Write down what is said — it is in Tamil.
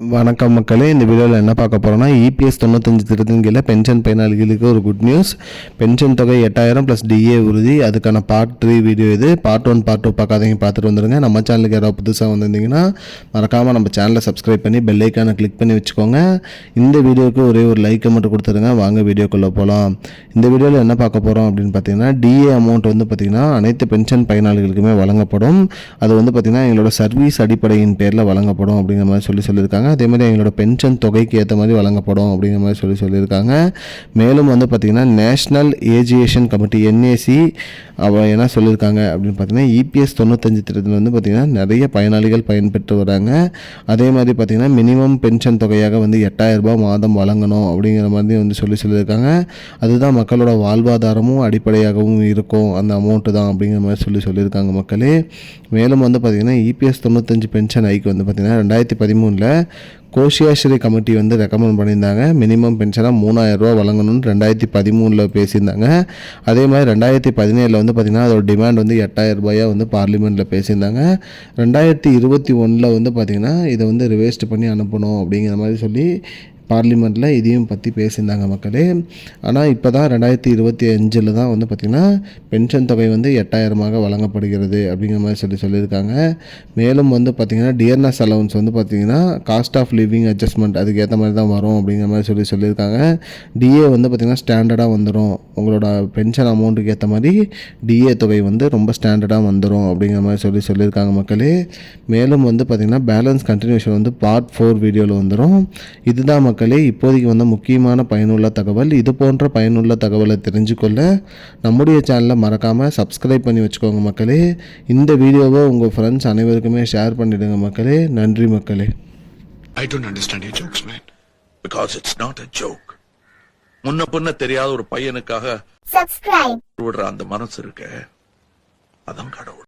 வணக்கம் மக்களே இந்த வீடியோவில் என்ன பார்க்க போகிறோம்னா இபிஎஸ் தொண்ணூத்தஞ்சு திருத்தின் கீழே பென்ஷன் பயனாளிகளுக்கு ஒரு குட் நியூஸ் பென்ஷன் தொகை எட்டாயிரம் ப்ளஸ் டிஏ உறுதி. அதுக்கான பார்ட் த்ரீ வீடியோ இது. பார்ட் ஒன் பார்ட் டூ பார்க்காதீங்க பார்த்துட்டு வந்துடுங்க நம்ம சேனலுக்கு யாராவது புதுசாக வந்திருந்தீங்கன்னா மறக்காமல் நம்ம சேனலை சப்ஸ்கிரைப் பண்ணி பெல் ஐக்கானை கிளிக் பண்ணி வச்சுக்கோங்க. இந்த வீடியோவுக்கு ஒரே ஒரு லைக்கை மட்டும் கொடுத்துருங்க. வாங்க வீடியோக்குள்ளே போகலாம் இந்த வீடியோவில் என்ன பார்க்க போகிறோம் அப்படின்னு பார்த்தீங்கன்னா டிஏ அமௌண்ட் வந்து பார்த்திங்கன்னா அனைத்து பென்ஷன் பயனாளிகளுக்குமே வழங்கப்படும். அது வந்து பார்த்திங்கன்னா எங்களோட சர்வீஸ் அடிப்படையின் பேரில் வழங்கப்படும் அப்படிங்கிற மாதிரி சொல்லி சொல்லியிருக்காங்க. அதே மாதிரி எங்களோட பென்ஷன் தொகைக்கு ஏற்ற மாதிரி வழங்கப்படும் அப்படிங்கிற மாதிரி சொல்லி சொல்லியிருக்காங்க. மேலும் வந்து பார்த்திங்கன்னா நேஷ்னல் ஏஜியேஷன் கமிட்டி என்ஏசி அவ என்ன சொல்லியிருக்காங்க அப்படின்னு பார்த்தீங்கன்னா இபிஎஸ் தொண்ணூத்தஞ்சு திட்டத்தில் வந்து பார்த்திங்கன்னா நிறைய பயனாளிகள் பயன்பெற்று வராங்க. அதே மாதிரி பார்த்திங்கன்னா மினிமம் பென்ஷன் தொகையாக வந்து எட்டாயிரரூபா மாதம் வழங்கணும் அப்படிங்கிற மாதிரி வந்து சொல்லி சொல்லியிருக்காங்க. அதுதான் மக்களோட வாழ்வாதாரமும் அடிப்படையாகவும் இருக்கும். அந்த அமௌண்ட்டு தான் அப்படிங்கிற மாதிரி சொல்லி சொல்லியிருக்காங்க மக்களே. மேலும் வந்து பார்த்திங்கன்னா இபிஎஸ் தொண்ணூத்தஞ்சு பென்ஷன் ஐக்கு வந்து பார்த்திங்கன்னா ரெண்டாயிரத்தி பதிமூணில் கோஷியாஸ்ரீ கமிட்டி வந்து ரெக்கமெண்ட் பண்ணியிருந்தாங்க. மினிமம் பென்ஷனாக மூணாயிரரூவா ரூபா வழங்கணும்னு ரெண்டாயிரத்தி பதிமூணில் பேசியிருந்தாங்க. அதே மாதிரி ரெண்டாயிரத்தி பதினேழில் வந்து பார்த்திங்கன்னா அதோட டிமாண்ட் வந்து எட்டாயிரம் ரூபாயாக வந்து பார்லிமெண்ட்டில் பேசியிருந்தாங்க. ரெண்டாயிரத்தி இருபத்தி ஒன்றில் வந்து பார்த்திங்கன்னா இதை வந்து ரிவேஸ்ட் பண்ணி அனுப்பணும் அப்படிங்கிற மாதிரி சொல்லி பார்லிமெண்ட்டில் இதையும் பற்றி பேசியிருந்தாங்க மக்களே. ஆனால் இப்போ தான் ரெண்டாயிரத்தி இருபத்தி அஞ்சில் தான் வந்து பார்த்திங்கன்னா பென்ஷன் தொகை வந்து எட்டாயிரமாக வழங்கப்படுகிறது அப்படிங்கிற மாதிரி சொல்லி சொல்லியிருக்காங்க. மேலும் வந்து பார்த்திங்கன்னா டியர்னஸ் அலவன்ஸ் வந்து பார்த்திங்கன்னா காஸ்ட் ஆஃப் லிவிங் அட்ஜஸ்ட்மெண்ட் அதுக்கு ஏற்ற மாதிரி தான் வரும் அப்படிங்கிற மாதிரி சொல்லி சொல்லியிருக்காங்க. டிஏ வந்து பார்த்திங்கன்னா ஸ்டாண்டர்டாக வந்துடும் உங்களோட பென்ஷன் அமௌண்ட்டுக்கு ஏற்ற மாதிரி டிஏ தொகை வந்து ரொம்ப ஸ்டாண்டர்டாக வந்துடும் அப்படிங்கிற மாதிரி சொல்லி சொல்லியிருக்காங்க மக்களே. மேலும் வந்து பார்த்திங்கன்னா பேலன்ஸ் கண்டினியூஷன் வந்து பார்ட் ஃபோர் வீடியோவில் வந்துடும் இதுதான் மக்களே இப்போதைக்கு வந்த முக்கியமான பயனுள்ள தகவல் இது போன்ற பயனுள்ள தகவலை தெரிஞ்சுக்கொள்ள நம்முடைய சேனலை மறக்காமல் சப்ஸ்கிரைப் பண்ணி வச்சுக்கோங்க மக்களே. இந்த வீடியோவை உங்கள் ஃப்ரெண்ட்ஸ் அனைவருக்குமே ஷேர் பண்ணிவிடுங்க மக்களே. நன்றி மக்களே. I don't understand your jokes, man. Because it's not a joke. முன்ன பின்ன தெரியாத ஒரு பையனுக்காக subscribe. விடுற அந்த மனசு இருக்க. அதான் கடவுள்.